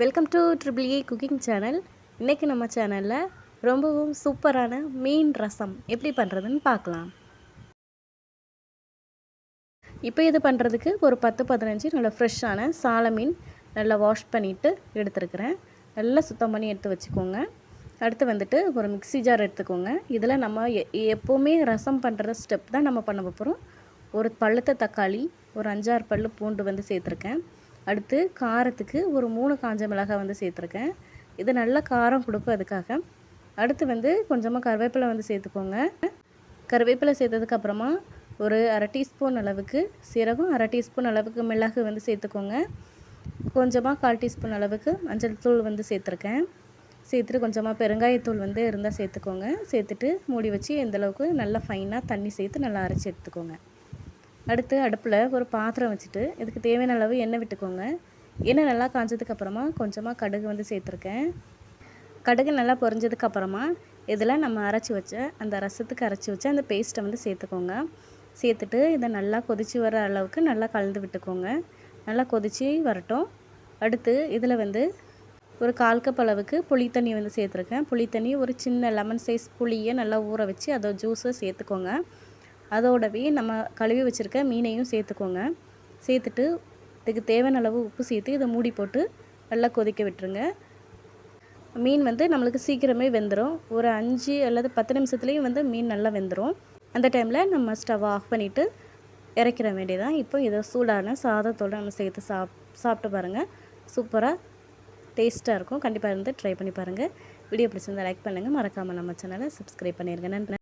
Welcome to triple A cooking channel இன்றைக்கி நம்ம சேனலில் ரொம்பவும் சூப்பரான மீன் ரசம் எப்படி பண்ணுறதுன்னு பார்க்கலாம். இப்போ இது பண்ணுறதுக்கு ஒரு பத்து பதினஞ்சு நல்ல ஃப்ரெஷ்ஷான சால மீன் நல்லா வாஷ் பண்ணிவிட்டு எடுத்துருக்கிறேன். நல்லா சுத்தம் பண்ணி எடுத்து வச்சுக்கோங்க. அடுத்து வந்துட்டு ஒரு மிக்ஸி ஜார் எடுத்துக்கோங்க. இதில் நம்ம எ எப்போவுமே ரசம் பண்ணுற ஸ்டெப் தான் நம்ம பண்ண போகிறோம் ஒரு பழுத்த தக்காளி ஒரு அஞ்சாறு பல் பூண்டு வந்து சேர்த்துருக்கேன். அடுத்து காரத்துக்கு ஒரு மூணு காஞ்ச மிளகாய் வந்து சேர்த்துருக்கேன். இது நல்லா காரம் கொடுக்கும் அதுக்காக அடுத்து வந்து கொஞ்சமாக கருவேப்பிலை வந்து சேர்த்துக்கோங்க. கருவேப்பிலை சேர்த்ததுக்கப்புறமா ஒரு அரை டீஸ்பூன் அளவுக்கு சீரகம் அரை டீஸ்பூன் அளவுக்கு மிளகு வந்து சேர்த்துக்கோங்க. கொஞ்சமாக கால் டீஸ்பூன் அளவுக்கு மஞ்சள் தூள் வந்து சேர்த்துருக்கேன். சேர்த்துட்டு கொஞ்சமாக பெருங்காயத்தூள் வந்து இருந்தால் சேர்த்துக்கோங்க. சேர்த்துட்டு மூடி வச்சு எந்தளவுக்கு நல்லா ஃபைனாக தண்ணி சேர்த்து நல்லா அரைச்சி எடுத்துக்கோங்க. அடுத்து அடுப்பில் ஒரு பாத்திரம் வச்சுட்டு இதுக்கு தேவையான அளவு எண்ணெய் விட்டுக்கோங்க. எண்ணெய் நல்லா காஞ்சதுக்கப்புறமா கொஞ்சமாக கடுகு வந்து சேர்த்துருக்கேன். கடுகு நல்லா பொரிஞ்சதுக்கப்புறமா இதில் நம்ம அரைச்சி வச்ச அந்த ரசத்துக்கு அரைச்சி வச்ச அந்த பேஸ்ட்டை வந்து சேர்த்துக்கோங்க. சேர்த்துட்டு இதை நல்லா கொதித்து வர அளவுக்கு நல்லா கலந்து விட்டுக்கோங்க. நல்லா கொதித்து வரட்டும். அடுத்து இதில் வந்து ஒரு கால் கப் அளவுக்கு புளி தண்ணி வந்து சேர்த்துருக்கேன். புளி தண்ணி ஒரு சின்ன லெமன் சைஸ் புளியை நல்லா ஊற வச்சு அதை ஜூஸை சேர்த்துக்கோங்க. அதோடவே நம்ம கழுவி வச்சுருக்க மீனையும் சேர்த்துக்கோங்க. சேர்த்துட்டு இதுக்கு தேவையான அளவு உப்பு சேர்த்து இதை மூடி போட்டு நல்லா கொதிக்க விட்டுருங்க. மீன் வந்து நம்மளுக்கு சீக்கிரமே வெந்துடும் ஒரு அஞ்சு அல்லது பத்து நிமிஷத்துலேயும் வந்து மீன் நல்லா வெந்துடும் அந்த டைமில் நம்ம ஸ்டவ் ஆஃப் பண்ணிவிட்டு இறக்கிற வேண்டியதான் இப்போ இதை சூடான சாதத்தோடு நம்ம சேர்த்து சாப் சாப்பிட்டு பாருங்கள் சூப்பராக டேஸ்ட்டாக இருக்கும். கண்டிப்பாக இருந்து ட்ரை பண்ணி பாருங்கள் வீடியோ பிடிச்சிருந்தால் லைக் பண்ணுங்கள் மறக்காமல் நம்ம சேனலை சப்ஸ்கிரைப் பண்ணிடுங்க நன்றி.